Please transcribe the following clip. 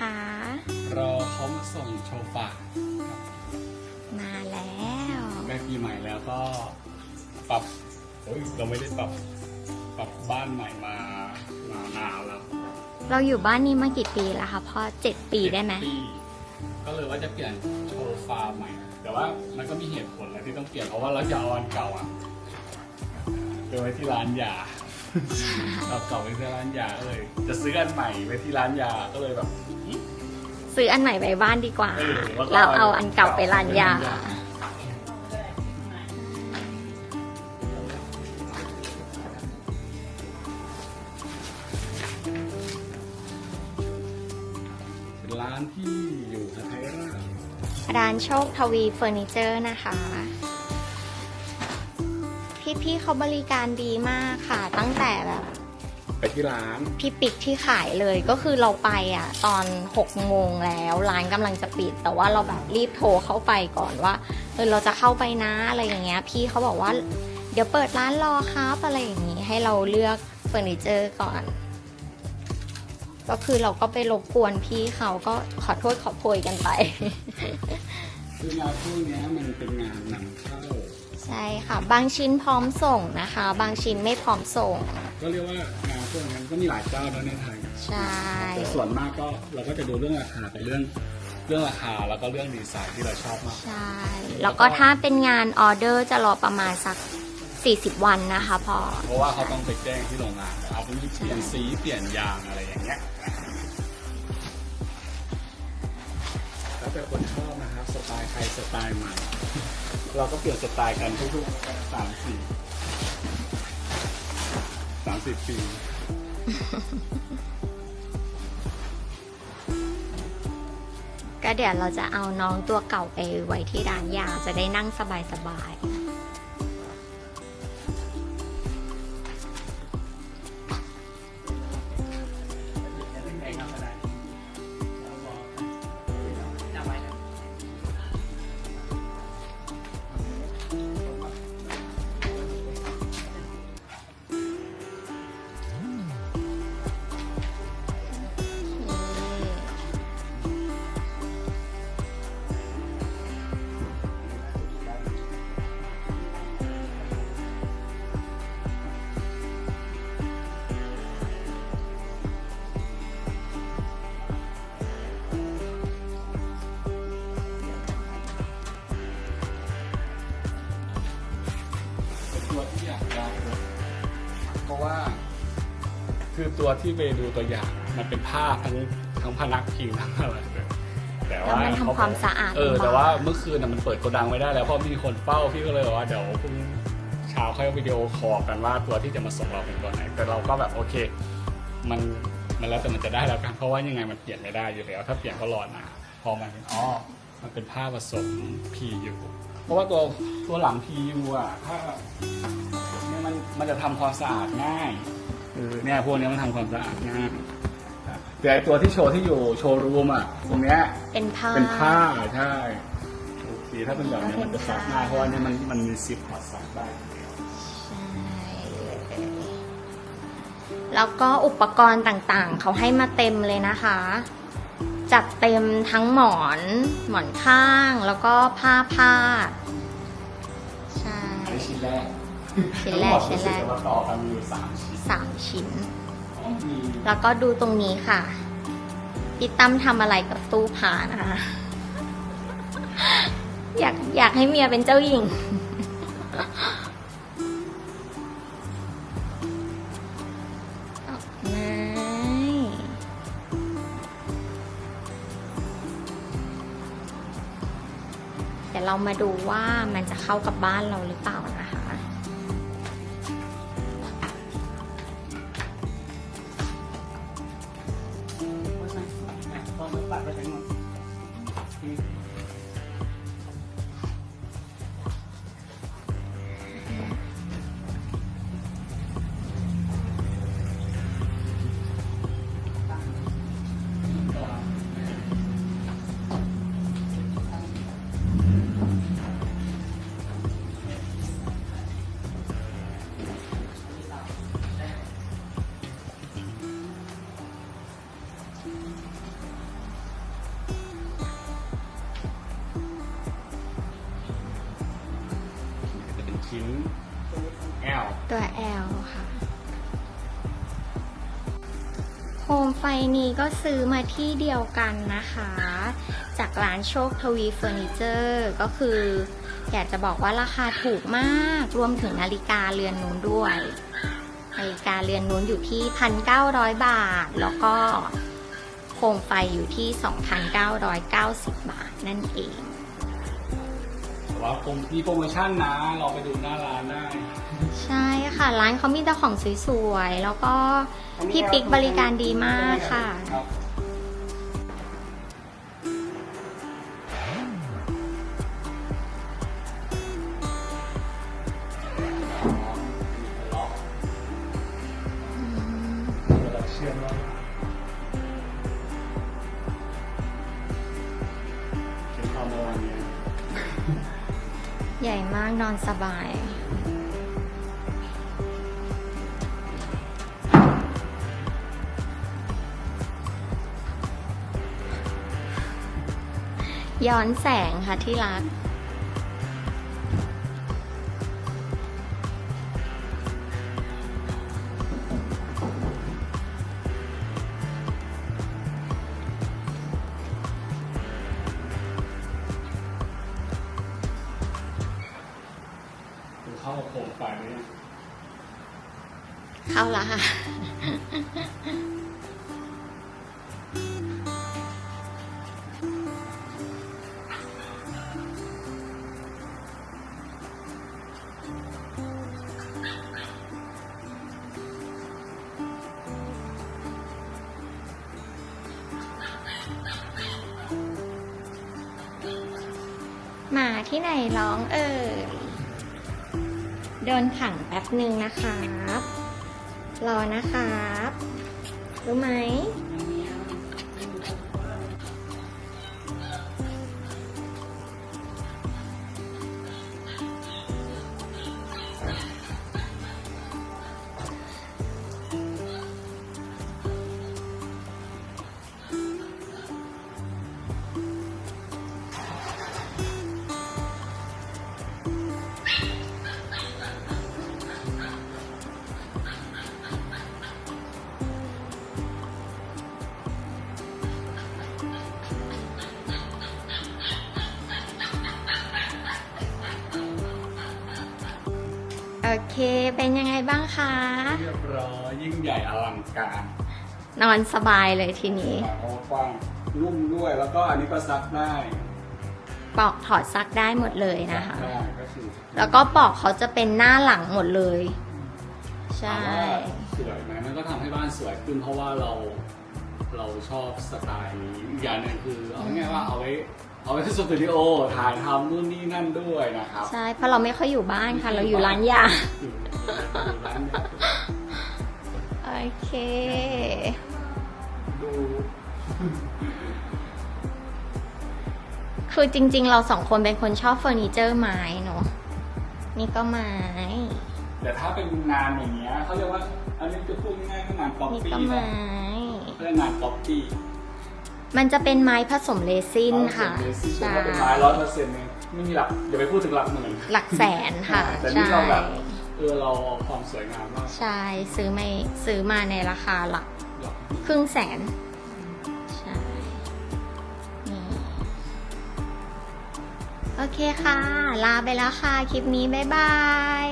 คะรอเขามาส่งโชฟามาแล้วใกล้ปีใหม่แล้วก็ปรับเฮ้ยเราไม่ได้ปรับปรับบ้านใหม่มามานานแล้วเราอยู่บ้านนี้มากี่ปีแล้วคะพ่อเจ็ดปีได้ไหมเจ็ก็เลยว่าจะเปลี่ยนโชฟาใหม่ แต่ว่ามันก็มีเหตุผลอะไรที่ต้องเปลี่ยนเพราะว่าเราจะเอาอันเก่าอะไปไว้ที่ร้านยา เราเก่าไว้ที่ร้านยาก็เลยจะซื้ออันใหม่ไว้ที่ร้านยาก็เลยแบบซื้ออันใหม่ไปบ้านดีกว่าเออแล้วก็เราเอาอันเก่าไปร้านยา เป็นร้านที่อยู่ไทยราชร้านโชคทวีเฟอร์นิเจอร์นะคะ พี่ๆเขาบริการดีมากค่ะ ตั้งแต่แบบไปที่ร้าน พี่ปิกที่ขายเลยก็คือเราไปอะ ตอน6โมงแล้วร้านกำลังจะปิด แต่ว่าเราแบบรีบโทรเข้าไปก่อนว่าเออเราจะเข้าไปนะอะไรอย่างเงี้ย พี่เขาบอกว่าเดี๋ยวเปิดร้านรอครับอะไรอย่างงี้ ให้เราเลือกเฟอร์นิเจอร์ก่อน ก็คือเราก็ไปรบกวนพี่เขาก็ขอโทษขอโพยกันไป คืองานพวกเนี้ยมันเป็นงานนำเข้า ใช่ค่ะ บางชิ้นพร้อมส่งนะคะ บางชิ้นไม่พร้อมส่ง ก็เรียกว่างานพวกนั้นก็มีหลายเจ้าแล้วในไทยใช่แต่ส่วนมากก็เราก็จะดูเรื่องราคาไปเรื่องเรื่องราคาแล้วก็เรื่องดีไซน์ที่เราชอบมาก ใช่ แล้วก็ถ้าเป็นงานออเดอร์จะรอประมาณสัก 40 วันนะคะพอ เพราะว่าเขาต้องไปแจ้งที่โรงงานเอาไปเปลี่ยนสีเปลี่ยนยางอะไรอย่างเงี้ยแล้วแต่คนชอบนะครับสไตล์ใครสไตล์มัน เราก็เปลี่ยนสไตล์กันทุกๆสามสี่สามสิบปีก็เดี๋ยวเราจะเอาน้องตัวเก่าไปไว้ที่ร้านยาจะได้นั่งสบายๆ คือตัวที่ไปดูตัวอย่างมันเป็นผ้าทั้งทั้งพนักพิงทั้งอะไรเลยแต่ว่าแล้วมันทำความสะอาดเออลำบากแต่ว่าเมื่อคืนน่ะมันเปิดโกดังไม่ได้แล้วเพราะมีคนเฝ้าพี่ก็เลยบอกว่าเดี๋ยวพรุ่งเช้าค่อยวิดีโอคอลกันว่าตัวที่จะมาส่งเราเป็นตัวไหน แต่เราก็แบบโอเค มันมันแล้วแต่มันจะได้แล้วกันเพราะว่ายังไงมันเปลี่ยนไม่ได้อยู่แล้ว ถ้าเปลี่ยนก็รอนานพอมันเป็นอ๋อมันเป็นผ้าผสม PU เพราะว่าตัวตัวหลัง PU อะถ้าเนี่ยมันมันจะทำความสะอาดง่าย เออเนี่ยพวกเนี้ยมันทำความสะอาดง่ายแต่ไอ้ตัวที่โชว์ที่อยู่โชว์รูมอะตรงเนี้ยเป็นผ้าเป็นผ้าใช่โอเคถ้าเป็นแบบนี้มันจะซักง่ายเพราะว่าเนี่ยมันมันมีซิปพอร์ตซักได้ใช่แล้วก็อุปกรณ์ต่างๆ เขาให้มาเต็มเลยนะคะ จัดเต็มทั้งหมอน หมอนข้างแล้วก็ผ้าพาดใช่อันนี้ชิ้นแรก ชิ้นแรกทั้งหมดชิ้นแรกรู้สึจะว่าต่อกันมีอยู่สามชิ้นสามชิ้นอ๋อมีแล้วก็ดูตรงนี้ค่ะพี่ตั้มทำอะไรกับตู้ผ้านะคะ อยากอยากให้เมียเป็นเจ้าหญิงดอกไม้เดี๋ยวเรามาดูว่ามันจะเข้ากับบ้านเราหรือเปล่านะ คะตอนมั ชิ้น L ตัว L ค่ะ โคมไฟนี้ก็ซื้อมาที่เดียวกันนะคะ จากร้านโชคทวีเฟอร์นิเจอร์ก็คือ อยากจะบอกว่าราคาถูกมากรวมถึงนาฬิกาเรือนนู้นด้วยนาฬิกาเรือนนู้นอยู่ที่ 1,900 บาท แล้วก็โคมไฟอยู่ที่ 2,990 บาทนั่นเอง ว่าผมมีโปรโมชั่นนะเราไปดูหน้าร้านได้ ใช่ค่ะ ร้านเขามีแต่ของสวยๆ แล้วก็พี่ปิ๊กบริการดีมากค่ะ ครับเราเชื่อมว่าเใหญ่มากนอนสบาย ย้อนแสงค่ะที่รัก เข้าโคมไฟไหมเนี่ยเข้าล้วค่ะหมาที่ไหนร้องเอ่ย โดนขังแป๊บหนึ่งนะครับ รอนะครับ รู้ไหม อเค เป็นยังไงบ้างคะ เรียบร้อยยิ่งใหญ่อลังการนอนสบายเลยทีนี้ฝาโอ้กว้างนุ่มด้วยแล้วก็อันนี้ก็ซักได้ปอกถอดซักได้หมดเลยนะคะซักได้ก็คือแล้วก็ปอกเขาจะเป็นหน้าหลังหมดเลย ใช่ ถามว่าสวยไหมมันก็ทำให้บ้านสวยขึ้นเพราะว่าเราเราชอบสไตล์นี้อีกอย่างหนึ่งคือเอาง่ายๆว่าเอาไว้ เอาไว้ที่สตูดิโอถ่ายทำนู่นนี่นั่นด้วยนะครับใช่เพราะเราไม่ค่อยอยู่บ้านค่ะ เราอยู่ร้านยาอยู่อยู่ร้านเนี่ยโอเคดูคือจริง ๆ เราสองคนเป็นคนชอบเฟอร์นิเจอร์ไม้เนอะนี่ก็ไม้ แต่ถ้าเป็นงานอย่างเงี้ยเขาเรียกว่า อันนี้จะพูดง่ายๆคืองานก๊อปนี่ปี้ก็นะไม้เขาเรียกงานก๊อปปี้ มันจะเป็นไม้ผสมเรซินค่ะใช่ใช่เป็นไม้ร้อยเปอร์เซ็นต์เนี่ยไม่มีหลักอย่าไปพูดถึงหลักหมื่นหลักแสนค่ะแต่นี่ใช่เราแบบเออเราเอาความสวยงามมากใช่ซื้อไม่ซื้อมาในราคาหลักหลักครึ่งแสนใช่นี่โอเคค่ะ ลาไปแล้วค่ะ คลิปนี้ บ๊ายบาย